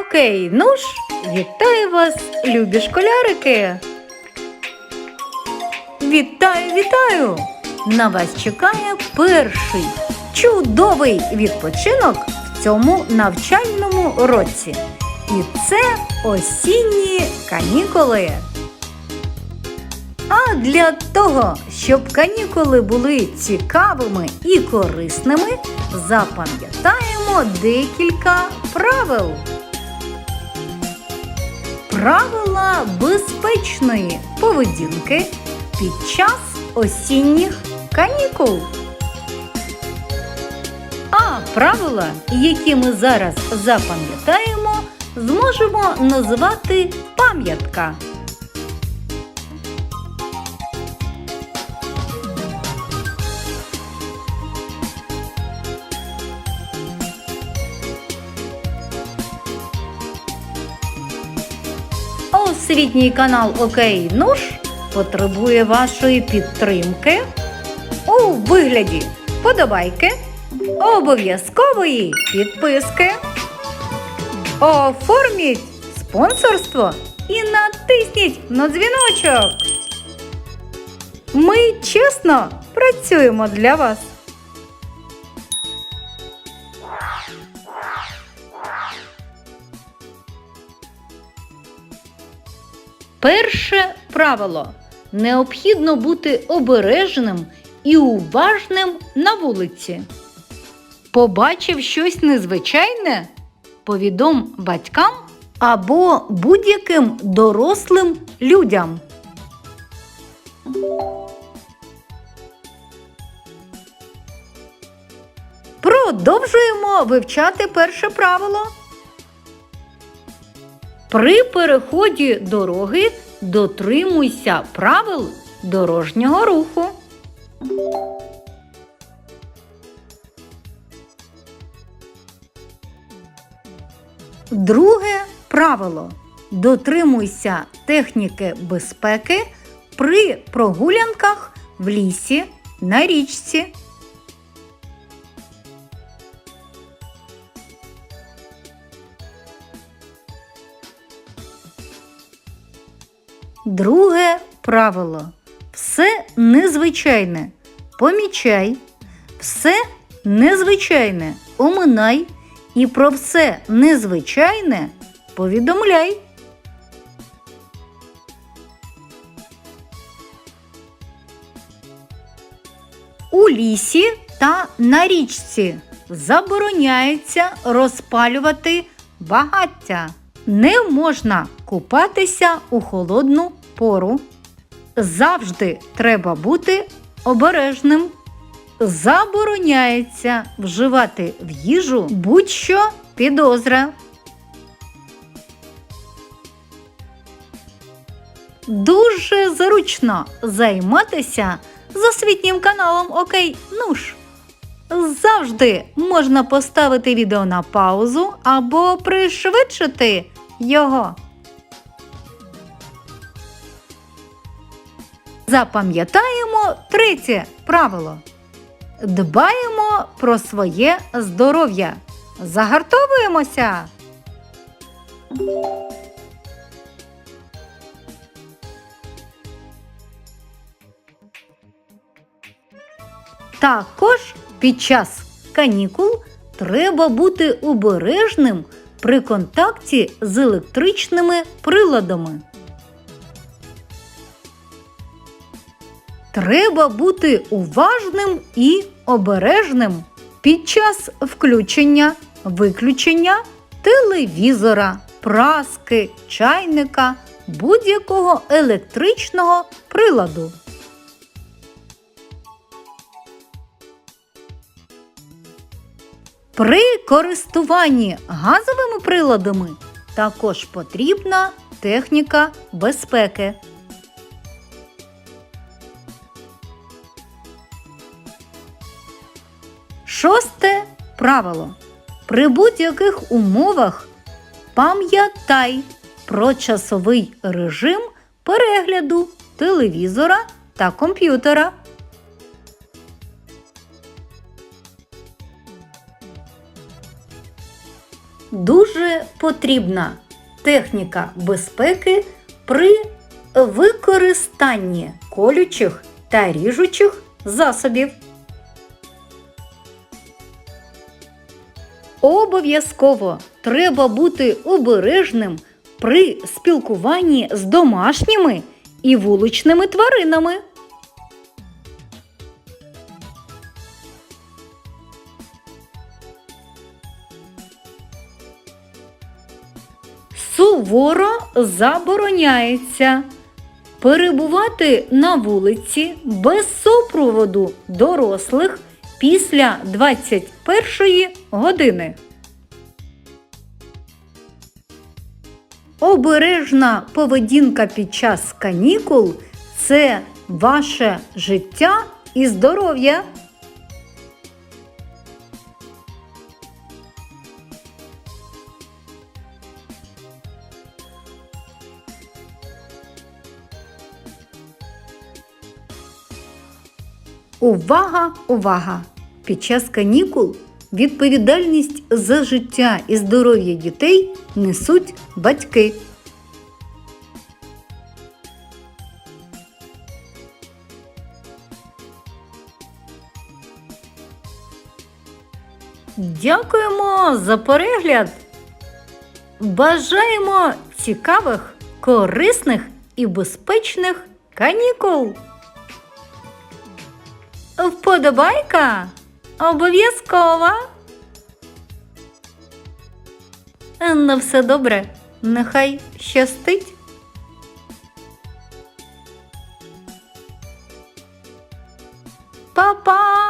Окей, ну ж, вітаю вас, любі школярики. Вітаю, вітаю! На вас чекає перший чудовий відпочинок в цьому навчальному році. І це осінні канікули. А для того, щоб канікули були цікавими і корисними, запам'ятаємо декілька правил. Правила безпечної поведінки під час осінніх канікул. А правила, які ми зараз запам'ятаємо, зможемо назвати пам'ятка. Освітній канал Окей Нуш потребує вашої підтримки у вигляді подобайки, обов'язкової підписки. Оформіть спонсорство і натисніть на дзвіночок. Ми чесно працюємо для вас. Перше правило необхідно бути обережним і уважним на вулиці. Побачив щось незвичайне? Повідом батькам або будь-яким дорослим людям. Продовжуємо вивчати перше правило. При переході дороги дотримуйся правил дорожнього руху. Друге правило. Дотримуйся техніки безпеки при прогулянках в лісі на річці. Друге правило. Все незвичайне. Помічай. Все незвичайне оминай і про все незвичайне повідомляй. У лісі та на річці забороняється розпалювати багаття. Не можна купатися у холодну пору. Завжди треба бути обережним. Забороняється вживати в їжу будь-що підозра. Дуже зручно займатися засвітнім каналом Окей Нуш. Завжди можна поставити відео на паузу або пришвидшити його. Запам'ятаємо третє правило. Дбаємо про своє здоров'я. Загартовуємося. Також під час канікул треба бути обережним при контакті з електричними приладами. Треба бути уважним і обережним під час включення, виключення телевізора, праски, чайника, будь-якого електричного приладу. При користуванні газовими приладами також потрібна техніка безпеки. Шосте правило. При будь-яких умовах пам'ятай про часовий режим перегляду телевізора та комп'ютера. дуже потрібна техніка безпеки при використанні колючих та ріжучих засобів. Обов'язково треба бути обережним при спілкуванні з домашніми і вуличними тваринами. Суворо забороняється перебувати на вулиці без супроводу дорослих після 21 години. Обережна поведінка під час канікул це ваше життя і здоров'я. Увага, увага! Під час канікул відповідальність за життя і здоров'я дітей несуть батьки. Дякуємо за перегляд! Бажаємо цікавих, корисних і безпечних канікул! Вподобайка обов'язкова. На все добре, нехай щастить. Па-па!